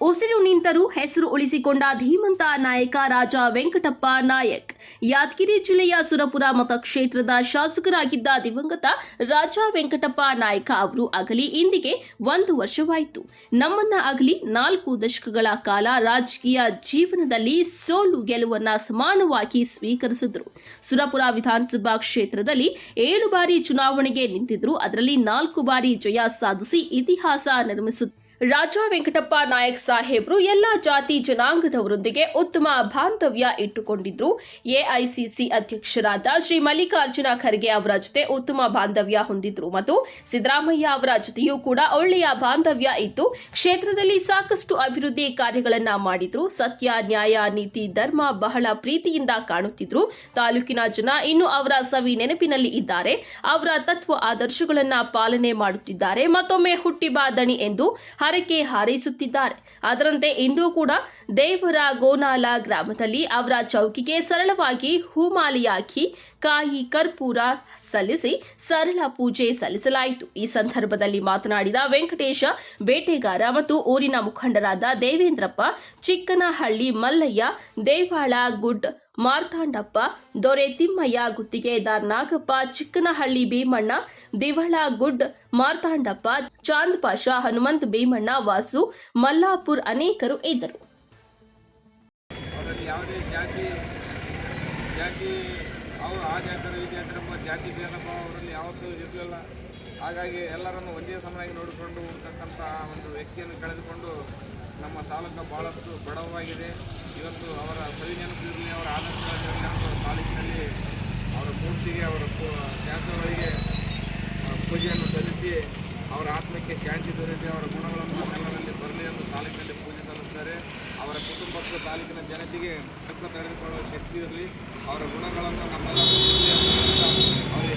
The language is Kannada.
ಉಸಿರು ನಿಂತರೂ ಹೆಸರು ಉಳಿಸಿಕೊಂಡ ಧೀಮಂತ ನಾಯಕ ರಾಜ ವೆಂಕಟಪ್ಪ ನಾಯಕ್. ಯಾದಗಿರಿ ಜಿಲ್ಲೆಯ ಸುರಪುರ ಮತಕ್ಷೇತ್ರದ ಶಾಸಕರಾಗಿದ್ದ ದಿವಂಗತ ರಾಜ ವೆಂಕಟಪ್ಪ ನಾಯಕ ಅವರು ಅಗಲಿ ಇಂದಿಗೆ ಒಂದು ವರ್ಷವಾಯಿತು. ನಮ್ಮನ್ನ ಅಗಲಿ ನಾಲ್ಕು ದಶಕಗಳ ಕಾಲ ರಾಜಕೀಯ ಜೀವನದಲ್ಲಿ ಸೋಲು ಗೆಲುವನ್ನ ಸಮಾನವಾಗಿ ಸ್ವೀಕರಿಸಿದ್ರು. ಸುರಪುರ ವಿಧಾನಸಭಾ ಕ್ಷೇತ್ರದಲ್ಲಿ ಏಳು ಬಾರಿ ಚುನಾವಣೆಗೆ ನಿಂತಿದ್ರು. ಅದರಲ್ಲಿ ನಾಲ್ಕು ಬಾರಿ ಜಯ ಸಾಧಿಸಿ ಇತಿಹಾಸ ನಿರ್ಮಿಸುತ್ತ ರಾಜ ವೆಂಕಟಪ್ಪ ನಾಯಕ್ ಸಾಹೇಬ್ರು ಎಲ್ಲ ಜಾತಿ ಜನಾಂಗದವರೊಂದಿಗೆ ಉತ್ತಮ ಬಾಂಧವ್ಯ ಇಟ್ಟುಕೊಂಡಿದ್ರು. ಎಐಸಿಸಿ ಅಧ್ಯಕ್ಷರಾದ ಶ್ರೀ ಮಲ್ಲಿಕಾರ್ಜುನ ಖರ್ಗೆ ಅವರ ಜೊತೆ ಉತ್ತಮ ಬಾಂಧವ್ಯ ಹೊಂದಿದ್ರು ಮತ್ತು ಸಿದ್ದರಾಮಯ್ಯ ಅವರ ಜೊತೆಯೂ ಕೂಡ ಒಳ್ಳೆಯ ಬಾಂಧವ್ಯ ಇತ್ತು ಕ್ಷೇತ್ರದಲ್ಲಿ ಸಾಕಷ್ಟು ಅಭಿವೃದ್ಧಿ ಕಾರ್ಯಗಳನ್ನ ಮಾಡಿದ್ರು. ಸತ್ಯ, ನ್ಯಾಯ, ನೀತಿ, ಧರ್ಮ ಬಹಳ ಪ್ರೀತಿಯಿಂದ ಕಾಣುತ್ತಿದ್ರು. ತಾಲೂಕಿನ ಜನ ಇನ್ನು ಅವರ ಸವಿ ನೆನಪಿನಲ್ಲಿ ಇದ್ದಾರೆ. ಅವರ ತತ್ವ ಆದರ್ಶಗಳನ್ನ ಪಾಲನೆ ಮಾಡುತ್ತಿದ್ದಾರೆ. ಮತ್ತೊಮ್ಮೆ ಹುಟ್ಟಿ ಬಾದಣಿ ಎಂದು ಹರಕೆ ಹಾರೈಸುತ್ತಿದ್ದಾರೆ. ಅದರಂತೆ ಇಂದು ಕೂಡ ದೇವರ ಗೋನಾಲ ಗ್ರಾಮದಲ್ಲಿ ಅವರ ಚೌಕಿಗೆ ಸರಳವಾಗಿ ಹೂಮಾಲೆಯಾಕಿ ಕಾಯಿ ಕರ್ಪೂರ ಸಲ್ಲಿಸಿ ಸರಳ ಪೂಜೆ ಸಲ್ಲಿಸಲಾಯಿತು. ಈ ಸಂದರ್ಭದಲ್ಲಿ ಮಾತನಾಡಿದ ವೆಂಕಟೇಶ, ಬೇಟೆಗಾರ ಮತ್ತು ಊರಿನ ಮುಖಂಡರಾದ ದೇವೇಂದ್ರಪ್ಪ, ಚಿಕ್ಕನಹಳ್ಳಿ ಮಲ್ಲಯ್ಯ ದೇವಾಳ ಗುಡ್ ಮಾರ್ತಾಂಡಪ್ಪ, ದೊರೆ ತಿಮ್ಮಯ್ಯ ಗುತ್ತಿಗೆದಾರ್ ನಾಗಪ್ಪ, ಚಿಕ್ಕನಹಳ್ಳಿ ಭೀಮಣ್ಣ, ದಿವಳ ಗುಡ್ ಮಾರ್ತಾಂಡಪ್ಪ, ಚಾಂದ್ ಪಾಷಾ, ಹನುಮಂತ್ ಭೀಮಣ್ಣ, ವಾಸು, ಮಲ್ಲಾಪುರ್ ಅನೇಕರು ಇದ್ದರು. ಜಾತಿ ಇರಲಿಲ್ಲ. ಹಾಗಾಗಿ ಎಲ್ಲರನ್ನು ಒಂದೇ ಸಮನಾಗಿ ನೋಡಿಕೊಂಡು ಹೋಗ್ತಕ್ಕಂಥ ಒಂದು ವ್ಯಕ್ತಿಯನ್ನು ಕಳೆದುಕೊಂಡು ನಮ್ಮ ತಾಲೂಕು ಭಾಳಷ್ಟು ಬಡವಾಗಿದೆ ಇವತ್ತು ಅವರ ಸವಿ ನೆನಪು ಇರಲಿ ಅವರ ಆದರ್ಶ ತಾಲೂಕಿನಲ್ಲಿ ಅವರ ಮೂರ್ತಿಗೆ ಅವರ ಶಾಸನಗಳಿಗೆ ಪೂಜೆಯನ್ನು ಸಲ್ಲಿಸಿ ಅವರ ಆತ್ಮಕ್ಕೆ ಶಾಂತಿ ದೊರೆಯಲಿ ಅವರ ಗುಣಗಳನ್ನು ನಮ್ಮೆಲ್ಲರಲ್ಲಿ ಬರಲಿ ಎಂದು ತಾಲೂಕಿನಲ್ಲಿ ಪೂಜೆ ಸಲ್ಲಿಸ್ತಾರೆ. ಅವರ ಕುಟುಂಬಕ್ಕೆ ತಾಲೂಕಿನ ಜನತೆಗೆ ದುಃಖ ತಡೆದುಕೊಳ್ಳುವ ಶಕ್ತಿ ಇರಲಿ. ಅವರ ಗುಣಗಳನ್ನು ನಮ್ಮೆಲ್ಲ ಅವರಿಗೆ